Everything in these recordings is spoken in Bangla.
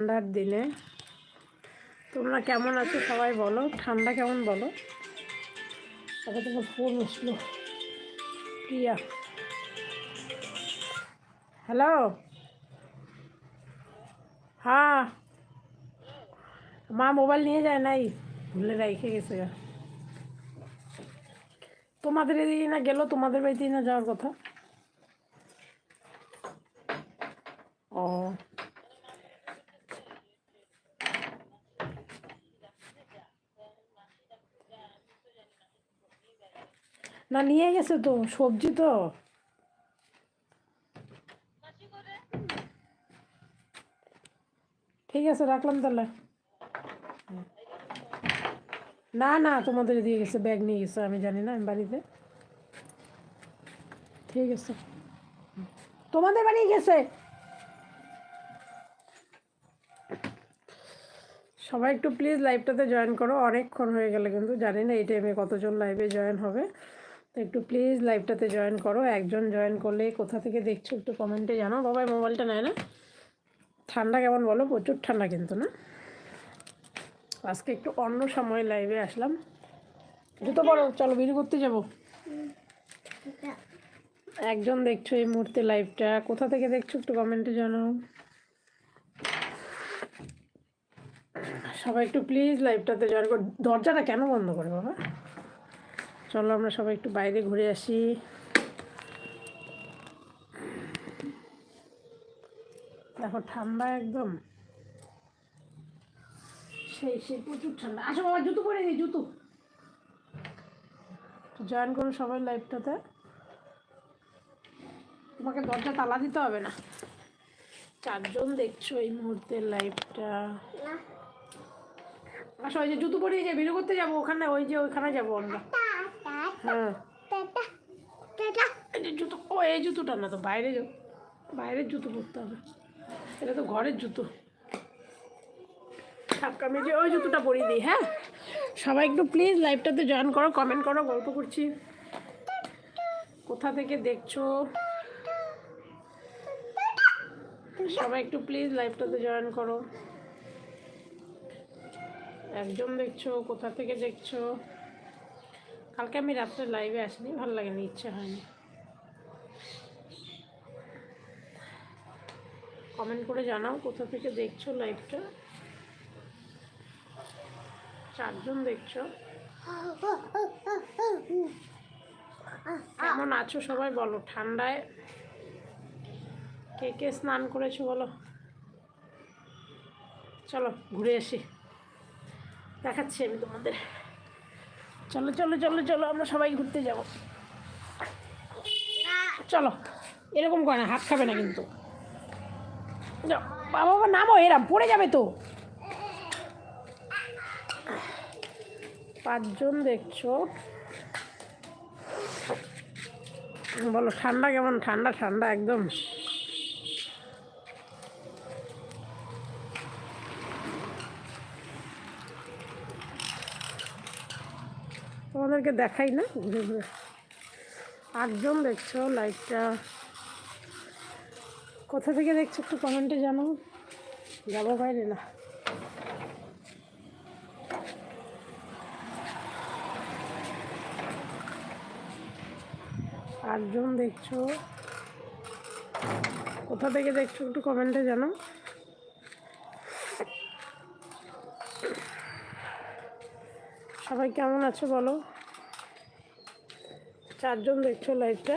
ঠান্ডার দিনে। তোমরা কেমন আছো সবাই বলো। ঠান্ডা কেমন বলো? তাকে তোমার ফোন আসলো প্রিয়া। হ্যালো হ্যাঁ। মা মোবাইল নিয়ে যায় নাই? ভুলে রেখে গেছে তোমাদের এদিকে না গেল? তোমাদের বাড়িতেই না যাওয়ার কথা? ও। না, নিয়ে গেছে তো, সবজি তো। ঠিক আছে, রাখলাম তাহলে। না না, তোমাদের দিয়ে গেছে, ব্যাগ নিয়ে গেছে, আমি জানি না, আমি বাড়িতে। ঠিক আছে। তোমাদের বাড়ি গেছে? সবাই একটু প্লিজ লাইভটাতে জয়েন করো, অনেকক্ষণ হয়ে গেলে কিন্তু, জানি না এই টাইমে কতজন লাইভে জয়েন হবে। তো একটু প্লিজ লাইভটাতে জয়েন করো। একজন জয়েন করলে কোথা থেকে দেখছ একটু কমেন্টে জানো বাবাই মোবাইলটা নেয় না। ঠান্ডা কেমন বলো? প্রচুর ঠান্ডা কিন্তু, না? আজকে একটু অন্য সময় লাইভে আসলাম। জুতো বলো চলো বেরিয়ে করতে যাব। একজন দেখছ এই মুহূর্তে লাইভটা কোথা থেকে দেখছ একটু কমেন্টে জানাও। সবাই একটু প্লিজ লাইভটাতে জয়েন কর। দরজাটা কেন বন্ধ করে বাবা? চলো আমরা সবাই একটু বাইরে ঘুরে আসি। দেখো ঠান্ডা একদম। সেই সেই প্রচুর ঠান্ডা। আসো বাবা জুতো পরে দিই জুতো। জয়েন করো সবাই লাইভটাতে। তোমাকে দরজা তালা দিতে হবে না। চারজন দেখছ এই মুহূর্তে লাইভটা। আসো ওই যে জুতো পরে যে ভিডিও করতে যাব ওখানে ওই যে ওইখানে যাব আমরা। হ্যাঁ জুতো, ও, এই জুতোটা না তো, বাইরে বাইরের জুতো পরতে হবে। এটা তো ঘরের জুতো। ওই জুতোটা পরিয়ে দিই হ্যাঁ? সবাই একটু প্লিজ লাইভটাতে জয়েন করো কমেন্ট করো, গল্প করছি। কোথা থেকে দেখছ? সবাই একটু প্লিজ লাইভটাতে জয়েন করো। একজন দেখছ, কোথা থেকে দেখছ? কালকে আমি রাত্রে লাইভে আসিনি, ভালো লাগেনি, ইচ্ছে হয়নি। কমেন্ট করে জানাও কোথা থেকে দেখছ লাইভটা চারজন দেখছ। কেমন আছো সবাই বলো, ঠান্ডায় কে কে স্নান করেছ বলো। চলো, ঘুরে আসি। দেখাচ্ছি আমি তোমাদের। চলো চলো চলো চলো, আমরা সবাই ঘুরতে যাব। চলো, এরকম করে না, হাত খাবে না কিন্তু। বাবা বাবা, নামো এরাম পড়ে যাবে তো। পাঁচজন দেখছ? বলো, ঠান্ডা কেমন? ঠান্ডা ঠান্ডা, একদম। তোমাদেরকে দেখাই না? ঘুরে ঘুরে আটজন দেখছ লাইভটা কোথা থেকে দেখছ একটু কমেন্টে জানো যাব বাইরে, না। আটজন দেখছ। কোথা থেকে দেখছ একটু কমেন্টে জানো সবাই কেমন আছো বলো? চারজন দেখছ লাইভটা?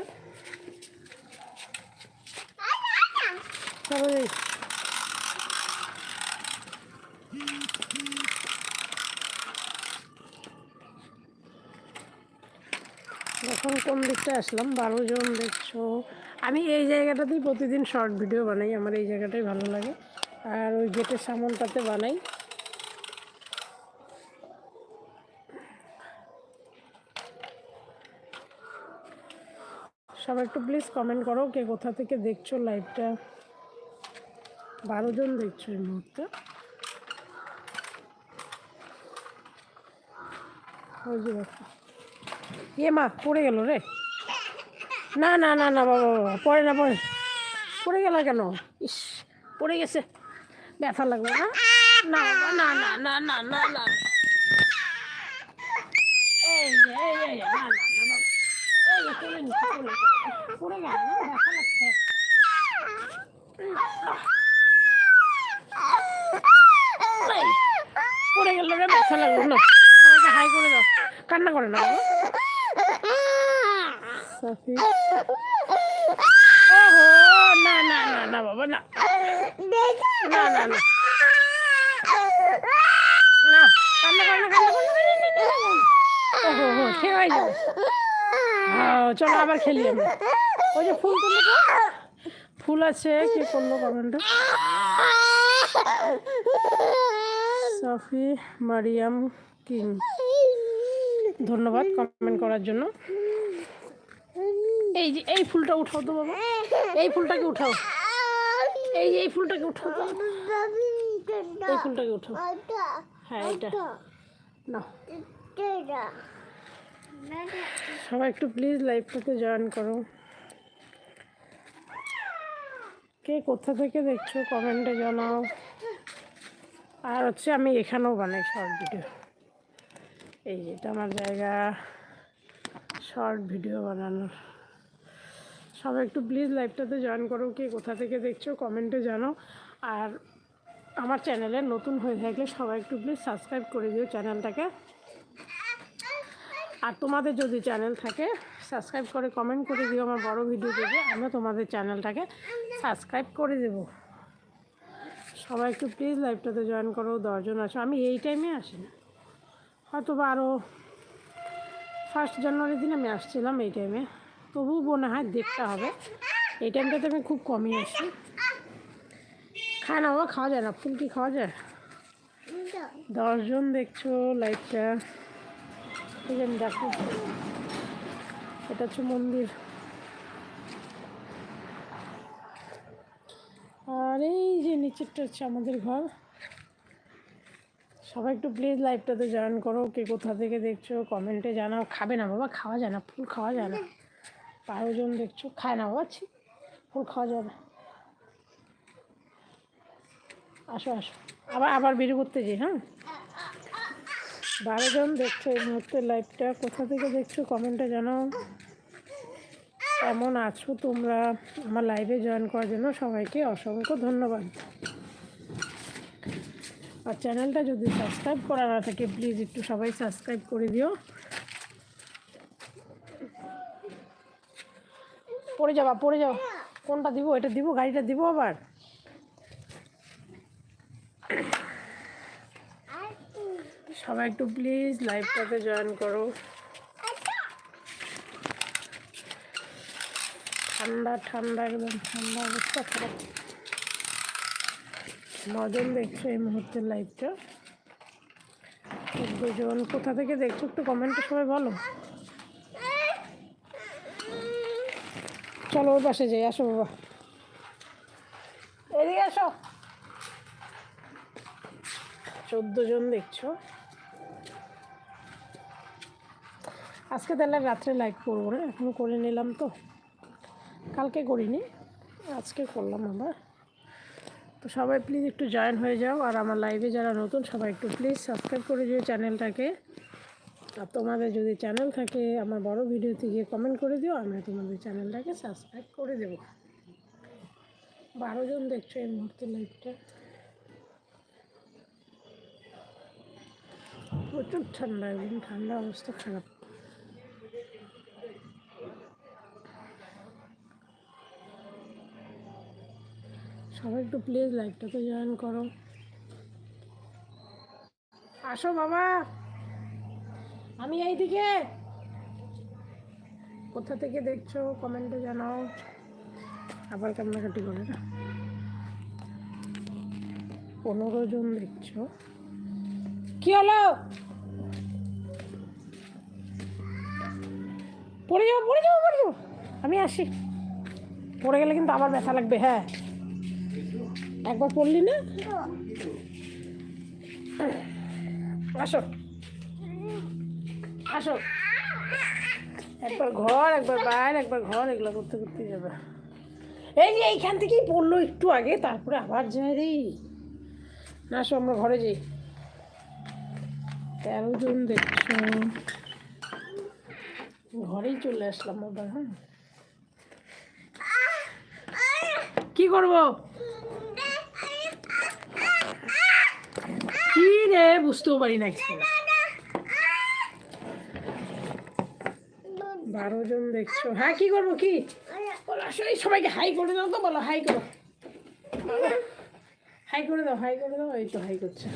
সবাই এখন কোন দিকটা আসলাম? বারো জন দেখছ। আমি এই জায়গাটাতেই প্রতিদিন শর্ট ভিডিও বানাই, আমার এই জায়গাটাই ভালো লাগে। আর ওই গেটের সামনটাতে বানাই। সবাই একটু প্লিজ কমেন্ট করো কে কোথা থেকে দেখছ লাইভটা বারো জন দেখছ এই মুহূর্তে এ মা পড়ে গেল রে না না না না বাবা বাবা পড়ে না পড়ে পড়ে গেল কেন ইস পড়ে গেছে ব্যথা লাগবে না না না না না না না না এই যে এই এই যে, না না না বাবা। এই যে তুলে নি তুলে নি। পড়ে গেল ব্যথা লাগছে পড়ে গেল রে ব্যথা লাগল না? আমাকে হাই করে দাও। কান্না করে না বাবা। সাফি। ওহো না না না না বাবা না। না না না। হ্যাঁ, চলো আবার খেলি আমরা। ওই যে ফুল তুললো ফুল আছে কে করল কমেন্টটা? সাফি মারিয়াম কিং ধন্যবাদ কমেন্ট করার জন্য। এই যে এই ফুলটা উঠাও তো বাবা। এই ফুলটাকে উঠাও। এই যে এই ফুলটাকে উঠাও। এই ফুলটাকে উঠাও। হ্যাঁ এটা না সবাই একটু প্লিজ লাইভটাতে জয়েন করো। কে কোথা থেকে দেখছ? কমেন্টে জানাও। আর হচ্ছে আমি এখানেও বানাই শর্ট ভিডিও এই যে, এটা আমার জায়গা। শর্ট ভিডিও বানানোর। সবাই একটু প্লিজ লাইভটাতে জয়েন করো, কে কোথা থেকে দেখছ কমেন্টে জানো আর আমার চ্যানেলে নতুন হয়ে থাকলে সবাই একটু প্লিজ সাবস্ক্রাইব করে দিও চ্যানেলটাকে আর তোমাদের যদি চ্যানেল থাকে সাবস্ক্রাইব করে কমেন্ট করে দিও আমার বড় ভিডিও দেখে, আমিও তোমাদের চ্যানেলটাকে সাবস্ক্রাইব করে দেবো। সবাই একটু প্লিজ লাইভটাতে জয়েন করো, দশজন আসো আমি এই টাইমে আসি না। হয়তো বা আরও ফার্স্ট জানুয়ারি দিন আমি আসছিলাম এই টাইমে তবুও মনে হয় দেখতে হবে। এই টাইমটাতে আমি খুব কমই আসি। খায় না বাবা, খাওয়া যায় না। ফুল কি খাওয়া যায়? দশজন দেখছ লাইভটা ঠিক আছে দেখো। এটা হচ্ছে মন্দির। আর এই যে নিচেরটা হচ্ছে আমাদের ঘর। সবাই একটু প্লিজ লাইভটাতে জয়েন করো, কে কোথা থেকে দেখছ কমেন্টে জানাও। খাবে না বাবা, খাওয়া যায় না, ফুল খাওয়া যায় না। বারো জন দেখছ, খায় না বাবা, ছি, ফুল খাওয়া না আসো আসো। আবার আবার বেরিয়ে করতে যাই হ্যাঁ? বারো জন দেখছ এই মুহূর্তে লাইভটা কোথা থেকে দেখছ কমেন্টে জানাও। কেমন আছো তোমরা? আমার লাইভে জয়েন করার জন্য সবাইকে অসংখ্য ধন্যবাদ। আর চ্যানেলটা যদি সাবস্ক্রাইব করা না থাকে প্লিজ একটু সবাই সাবস্ক্রাইব করে দিও। পড়ে যাবা, পড়ে যাও। কোনটা দিব? এটা দিব? গাড়িটা দিব আবার? সবাই একটু প্লিজ লাইভটাতে জয়েন করো। ঠান্ডা ঠান্ডা, একদম ঠান্ডা অবস্থা খারাপ নজন দেখছ এই মুহূর্তে লাইভটা দুজন কোথা থেকে দেখছ? একটু কমেন্টে সবাই বলো। চলো ওর পাশে যাই, আসো বাবা। এদিকে আসো। চোদ্দ জন দেখছ। আজকে তাহলে রাত্রে লাইভ করব না, এখনও করে নিলাম তো। কালকে করিনি, আজকে করলাম আবার তো সবাই প্লিজ একটু জয়েন হয়ে যাও, আর আমার লাইভে যারা নতুন, সবাই একটু প্লিজ সাবস্ক্রাইব করে দিও চ্যানেলটাকে আর তোমাদের যদি চ্যানেল থাকে আমার বড় ভিডিওতে গিয়ে কমেন্ট করে দিও আমি তোমাদের চ্যানেলটাকে সাবস্ক্রাইব করে দেবো। বারো জন দেখছ এই মুহূর্তে লাইভটা প্রচুর ঠান্ডা, একদম ঠান্ডা অবস্থা, খারাপ। সবাই একটু প্লিজ লাইভটাতে জয়েন করো। আসো বাবা। আমি এইদিকে। কোথা থেকে দেখছ? কমেন্টে জানাও। আবার কান্নাকাটি করে না? পনেরো জন দেখছ। কি হলো? পড়ে যাব পড়ে যাব পড়ে যাব আমি আসি। পড়ে গেলে কিন্তু আবার ব্যথা লাগবে হ্যাঁ। একবার পড়লি না? আসো। আসো। একবার ঘর, একবার বাইরে, একবার ঘর, এগুলো করতে করতে যাবে। এই যে এইখান থেকেই পড়ল একটু আগে, তারপরে আবার যায় রে। না, আসো, আমরা ঘরে যাই। তেরো জন দেখছ। ঘরেই চলে আসলাম আবার হ্যাঁ। কি করব? রে বুঝতেও পারি না কিছু। বারো জন দেখছ। হ্যাঁ কি করব, কি? বলো, আসো, এই সবাইকে হাই করে দাও তো, বলো, হাই করো। হাই করে দাও, হাই করে দাও, এই তো হাই করছে।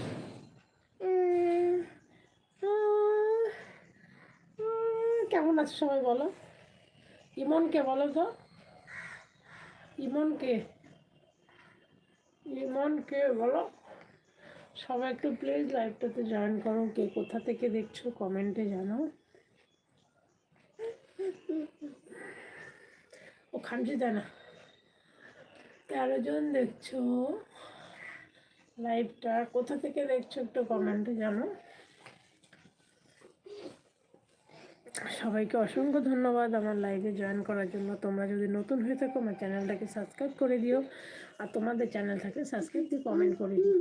কেমন আছে সবাই, বলো? ইমনকে বলো তো। ইমনকে। ইমনকে বলো। সবাই একটু প্লিজ লাইভটাতে জয়েন করো। কে কোথা থেকে দেখছ কমেন্টে জানাও। ও খামচি জানা তেরো জন দেখছ। লাইভটা কোথা থেকে দেখছ একটু কমেন্টে জানো সবাইকে অসংখ্য ধন্যবাদ আমার লাইভে জয়েন করার জন্য। তোমরা যদি নতুন হয়ে থাকো আমার চ্যানেলটাকে সাবস্ক্রাইব করে দিও। আর তোমাদের চ্যানেল থাকলে সাবস্ক্রাইব দিয়ে কমেন্ট করে দিও।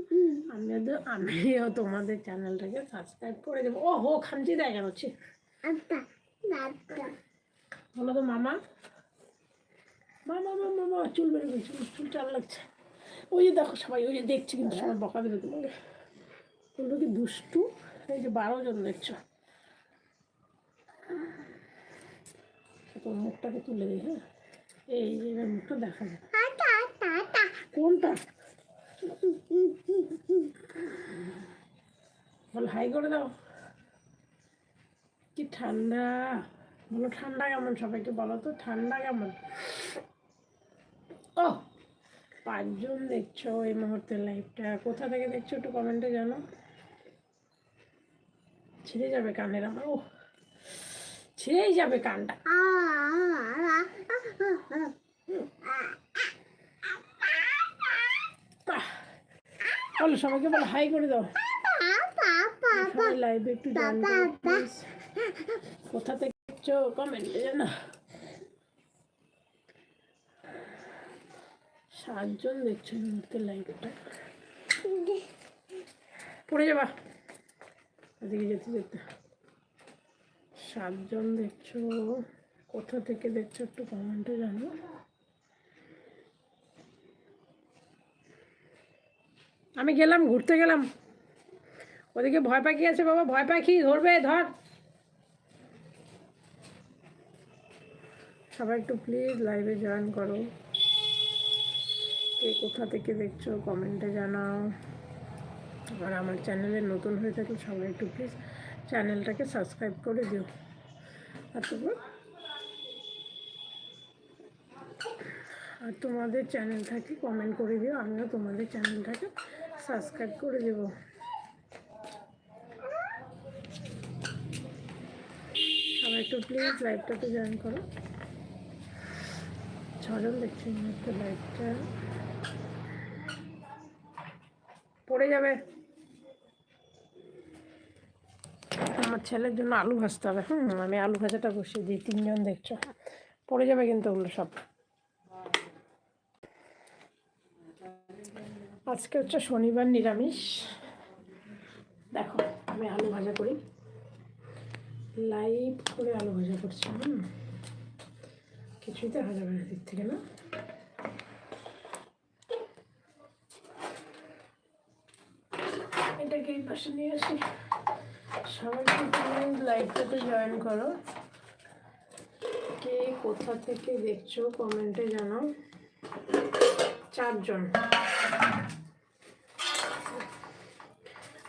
আমিও তো আমিও তোমাদের চ্যানেলটাকে সাবস্ক্রাইব করে দেবো। ও হো খামচি দেয় কেন? হচ্ছে বলো তো মামা। মামা মামা মামা চুল বেড়ে গেছে চুল চাল লাগছে। ওই যে দেখো সবাই ওই যে দেখছে কিন্তু সবাই বকা দেবে তোমাকে। বলল কি দুষ্টু? এই যে বারো জন দেখছ। তোর মুখটাকে তুলে দিই হ্যাঁ? এই যে এবার মুখটা দেখা যায় কোনটা? বল হাই করে দাও। কি ঠান্ডা। বলো ঠান্ডা কেমন সবাইকে বলো তো ঠান্ডা কেমন? ও পাঁচজন দেখছ এই মুহূর্তে লাইভটা কোথা থেকে দেখছ একটু কমেন্টে জানো? ছিঁড়ে যাবে কানের আমার। ও ছিঁড়েই যাবে কানটা। বলো সবাইকে বলো, হাই করে দাও। লাইভে একটু কোথা থেকে কমেন্টে জানো সাতজন দেখছ মুহূর্তে লাইভটা পড়ে যাবা। ওদিকে যেতে যেতে। সাতজন দেখছ, কোথা থেকে দেখছ একটু কমেন্টে জানো। আমি গেলাম, ঘুরতে গেলাম। ওদিকে ভয় পাখি আছে বাবা, ভয় পাখি, ধরবে, ধর। সবাই একটু প্লিজ লাইভে জয়েন করো। কে কোথা থেকে দেখছ কমেন্টে জানাও। আর আমার চ্যানেলে নতুন হয়ে থাকলে সবাই একটু প্লিজ চ্যানেলটাকে সাবস্ক্রাইব করে দিও। আর তোমাদের চ্যানেল থাকে কমেন্ট করে দিও, আমিও তোমাদের চ্যানেলটাকে সাবস্ক্রাইব করে দেব। সবাই একটু প্লিজ লাইভটাতে জয়েন করো। ছজন দেখছি একটু লাইভটা পড়ে যাবে। আমার ছেলের জন্য আলু ভাজতে হবে। হুম, আমি আলু ভাজাটা বসিয়ে দিই, তিনজন দেখছ। পড়ে যাবে কিন্তু ওগুলো সব। আজকে হচ্ছে শনিবার নিরামিষ। দেখো, আমি আলু ভাজা করি। লাইভ করে আলু ভাজা করছি, হুম। কিছুই দেখা যাবে না দিক থেকে না। এটাকে এই পাশে নিয়ে আসি। সবাই লাইভটাতে জয়েন করো। কে কোথা থেকে দেখছ কমেন্টে জানাও। চারজন।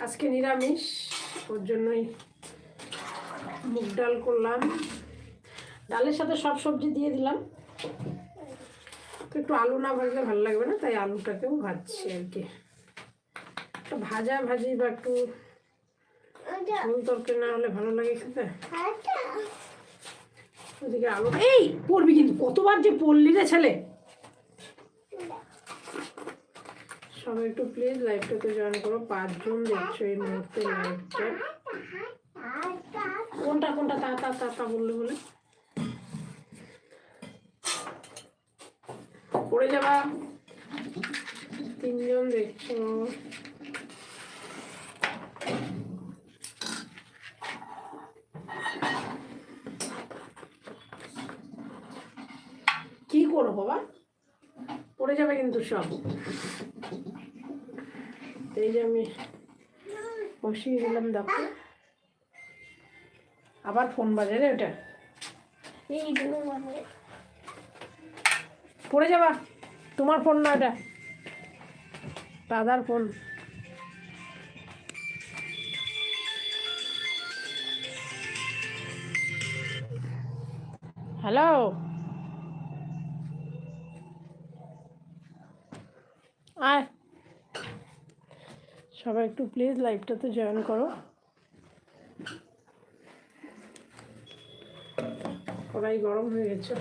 আজকে নিরামিষ, ওর জন্যই মুগ ডাল করলাম। ডালের সাথে সব সবজি দিয়ে দিলাম। তো একটু আলু না ভাজলে ভালো লাগবে না, তাই আলুটাকেও ভাজছি আর কি। ভাজা ভাজি বা একটু ঝোল তরকারি না হলে ভালো লাগে খেতে? ওদিকে আলু এই পড়বি কিন্তু কতবার যে পড়লি রে ছেলে? সবাই একটু প্লিজ লাইভটাতে জয়েন করো পাঁচজন দেখছ এই মুহূর্তে লাইভটা কোনটা কোনটা তা তা তা তা বললে বলে। পড়ে যাবা। তিনজন দেখছ। করো বাবা। পড়ে যাবে কিন্তু সব। এই যে আমি বসিয়ে দিলাম দেখো। আবার ফোন বাজে রে ওটা এই পড়ে যাবা। তোমার ফোন না এটা। দাদার ফোন। হ্যালো? আয় সবাই একটু প্লিজ লাইভটাতে জয়েন করো। কড়াই গরম হয়ে গেছে।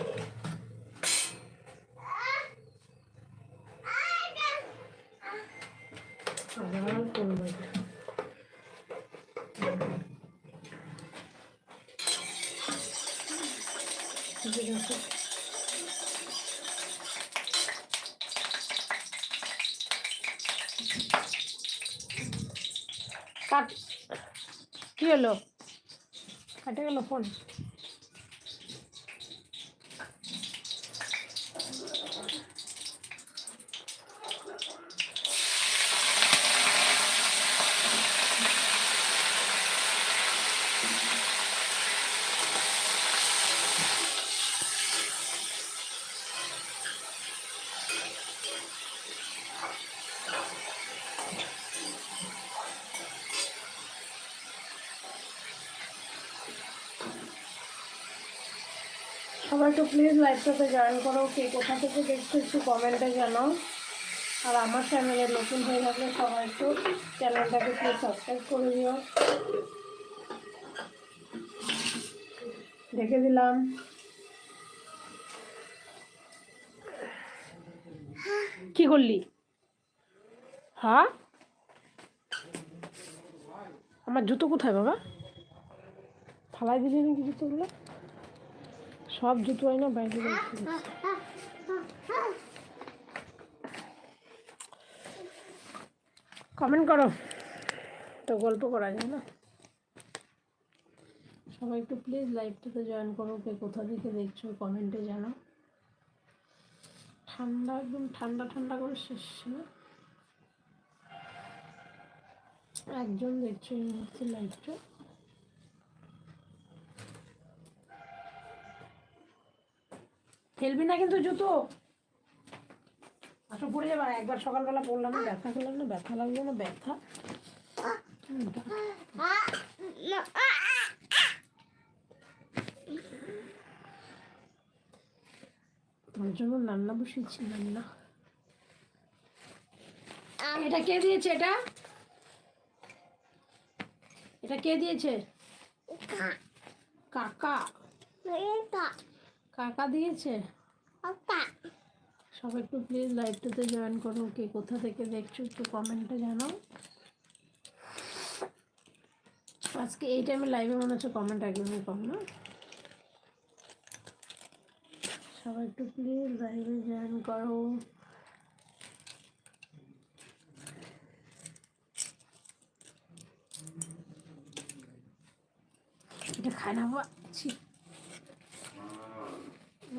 আবার ফোন বাজে ঠিক আছে কাট কি হলো কাটে গেল ফোন সবাই একটু প্লিজ লাইভটাতে জয়েন করো, কে কোথা থেকে দেখছ একটু কমেন্টে জানাও আর আমার চ্যানেলে নতুন হয়ে থাকলে সবাই একটু চ্যানেলটাকে প্লিজ সাবস্ক্রাইব করে দিও। দেখে দিলাম। কি করলি? হ্যাঁ? আমার জুতো কোথায় বাবা? ফালাই দিলি নাকি জুতোগুলো? সব জুতো হয় না, বাইরে কমেন্ট করো। তো গল্প করা যায় না। সবাই একটু প্লিজ লাইভটাতে জয়েন করো, কে কোথা থেকে দেখছ কমেন্টে জানাও। ঠান্ডা, একদম ঠান্ডা ঠান্ডা করে শেষ না একজন দেখছ এই মুহূর্তে লাইভটা ফেলবি না কিন্তু জুতো। আসো, পড়ে যাবে। একবার সকালবেলা পড়লাম না ব্যথা করলাম না, ব্যথা লাগল না, ব্যথা। তোমার জন্য রান্না এটা কে দিয়েছে এটা? এটা কে দিয়েছে? কাকা। কাকা দিয়েছে? সবাই একটু প্লিজ লাইভটাতে জয়েন করো কে কোথা থেকে দেখছ একটু কমেন্টে জানাও। আজকে এই টাইমে লাইভে মনে হচ্ছে কমেন্ট একদমই কম না। সবাই একটু প্লিজ লাইভে জয়েন করো। এটা খায় না ছি।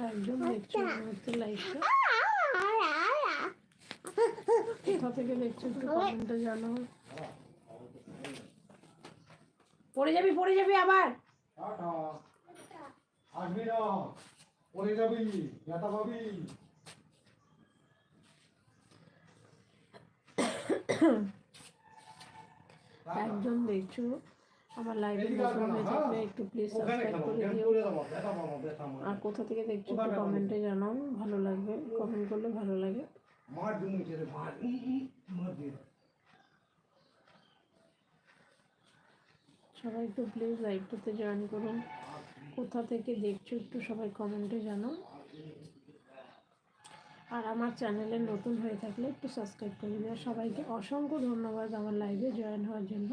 একজন দেখছ লাইভটা কোথা থেকে দেখছ একটু কমেন্টে জানাও পড়ে যাবি পড়ে যাবি আবার। আসবি না। পড়ে যাবি ব্যথা পাবি। একজন দেখছ আমার লাইভে নতুন হয়ে? থাকলে। একটু প্লিজ সাবস্ক্রাইব করে দিও। আর কোথা থেকে দেখছ একটু কমেন্টে জানাও ভালো লাগবে। কমেন্ট করলে ভালো লাগে। সবাই একটু প্লিজ লাইভটাতে জয়েন করুন। কোথা থেকে দেখছ একটু সবাই কমেন্টে জানাও। আর আমার চ্যানেলে নতুন হয়ে থাকলে একটু সাবস্ক্রাইব করে দিও। সবাইকে অসংখ্য ধন্যবাদ আমার লাইভে জয়েন হওয়ার জন্য।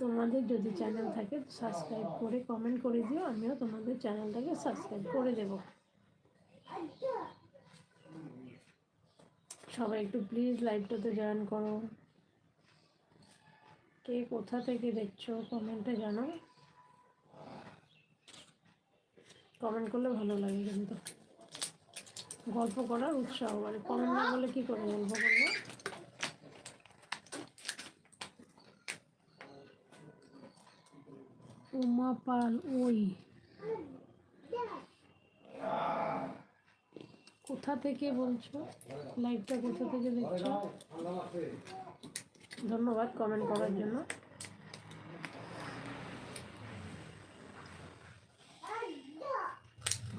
তোমাদের যদি চ্যানেল থাকে সাবস্ক্রাইব করে কমেন্ট করে দিও, আমিও তোমাদের চ্যানেলটাকে সাবস্ক্রাইব করে দেব। সবাই একটু প্লিজ লাইভটাতে জয়েন করো। কে কোথা থেকে দেখছ কমেন্টে জানাও। কমেন্ট করলে ভালো লাগে কিন্তু। গল্প করার উৎসাহ মানে কমেন্ট না করলে কী করে গল্প করব? উমা পাল ওই কোথা থেকে বলছো? লাইভটা কোথা থেকে দেখছ? ধন্যবাদ কমেন্ট করার জন্য।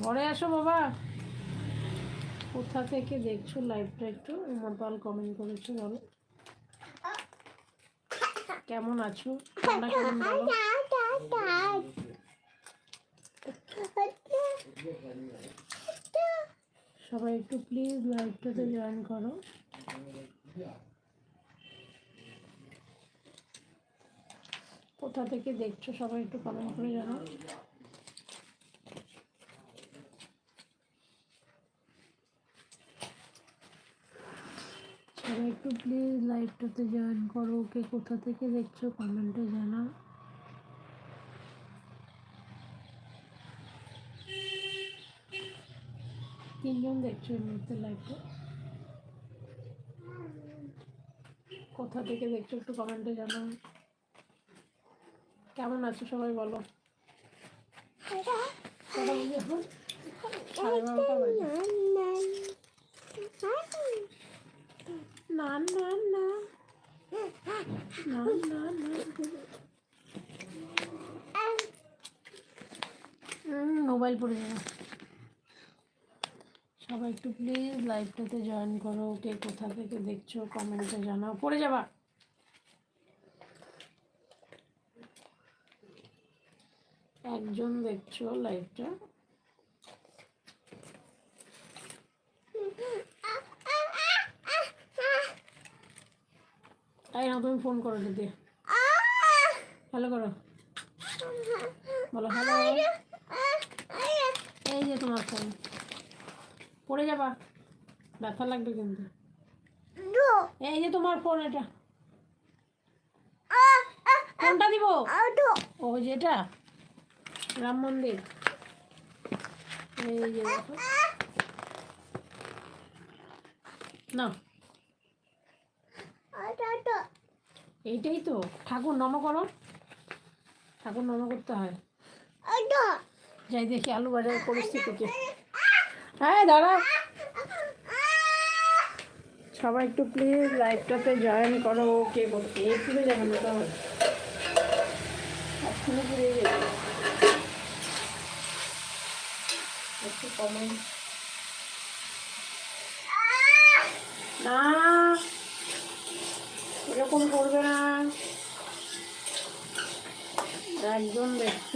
ঘরে আসো বাবা। কোথা থেকে দেখছ লাইভটা একটু? উমা পাল কমেন্ট করেছ, বলো। কেমন আছো? তোমরা কেমন বলো? সবাই একটু প্লিজ লাইভটাতে জয়েন করো। কোথা থেকে দেখছ সবাই একটু কমেন্ট করে জানাও। সবাই একটু প্লিজ লাইভটাতে জয়েন করো কে কোথা থেকে দেখছ কমেন্টে জানাও। তিনজন দেখছ এই মুহূর্তে লাইভটা কোথা থেকে দেখছ একটু কমেন্টে জানাও। কেমন আছো সবাই বলো? না না না। না না না। মোবাইল পড়ে যাবে। সবাই একটু প্লিজ লাইভটাতে জয়েন করো, কে কোথা থেকে দেখছ কমেন্টে জানাও, পড়ে যাবা। একজন দেখছ লাইভটা তাই না তুমি ফোন করো দিদি। হ্যালো করো। বলো হ্যালো এই যে তোমার ফোন পড়ে যাবা। ব্যথা লাগবে কিন্তু। এই যে তোমার ফোন এটা। কোনটা দিব? ও যেটা রাম মন্দির। এই যে না। এইটাই তো। ঠাকুর নম করো। ঠাকুর নম করতে হয়। যাই দেখি আলু বাজারের পরিস্থিতিকে হ্যাঁ দাঁড়া। সবাই একটু প্লিজ লাইভটাতে জয়েন করো, কে বলতে এই পুরো যাবে না তো এক্ষুনি পুড়ে যাবে একটু কমেন্ট না, এরকম করবে না। একজন দেখছ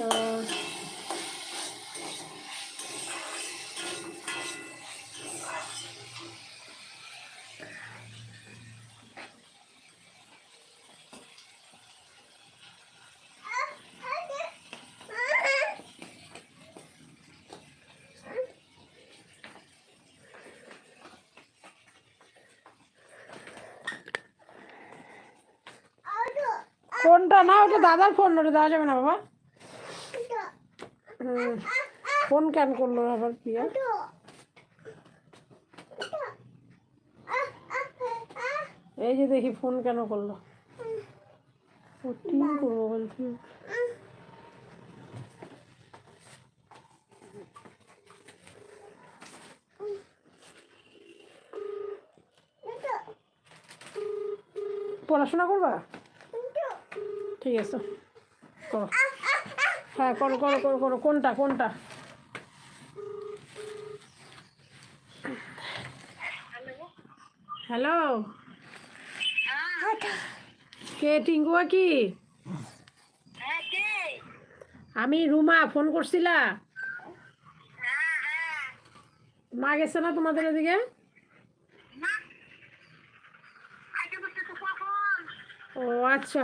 ফোনটা না, ওটা দাদার ফোন, ওটা দেওয়া যাবে না, বাবা। ফোন কেন করল আবার প্রিয়া? এই যে দেখি, ফোন কেন করল? করব বলছি। পড়াশোনা করবা? ঠিক আছে, করো। হ্যাঁ করো করো করো করো। কোনটা কোনটা? হ্যালো? কে টিঙ্গুয়া কি আমি রুমা, ফোন করছিলা? মা গেছে না তোমাদের এদিকে? ও আচ্ছা।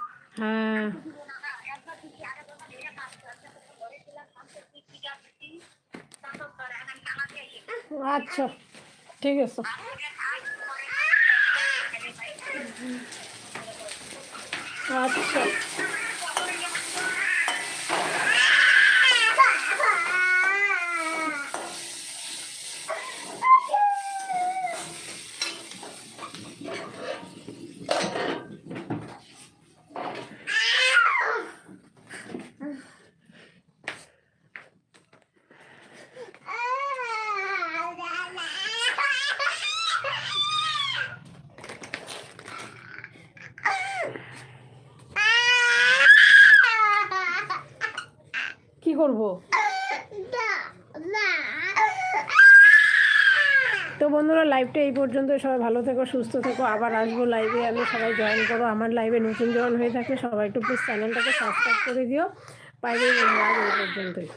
হ্যাঁ। আচ্ছা ঠিক আছে। আচ্ছা। এই পর্যন্ত সবাই ভালো থেকো, সুস্থ থেকো। আবার আসব লাইভে আমি সবাই জয়েন করো। আমার লাইভে নতুন জয়েন হয়ে থাকলে সবাই একটু প্লিজ চ্যানেলটাকে সাবস্ক্রাইব করে দিও। বাইরে এই পর্যন্তই।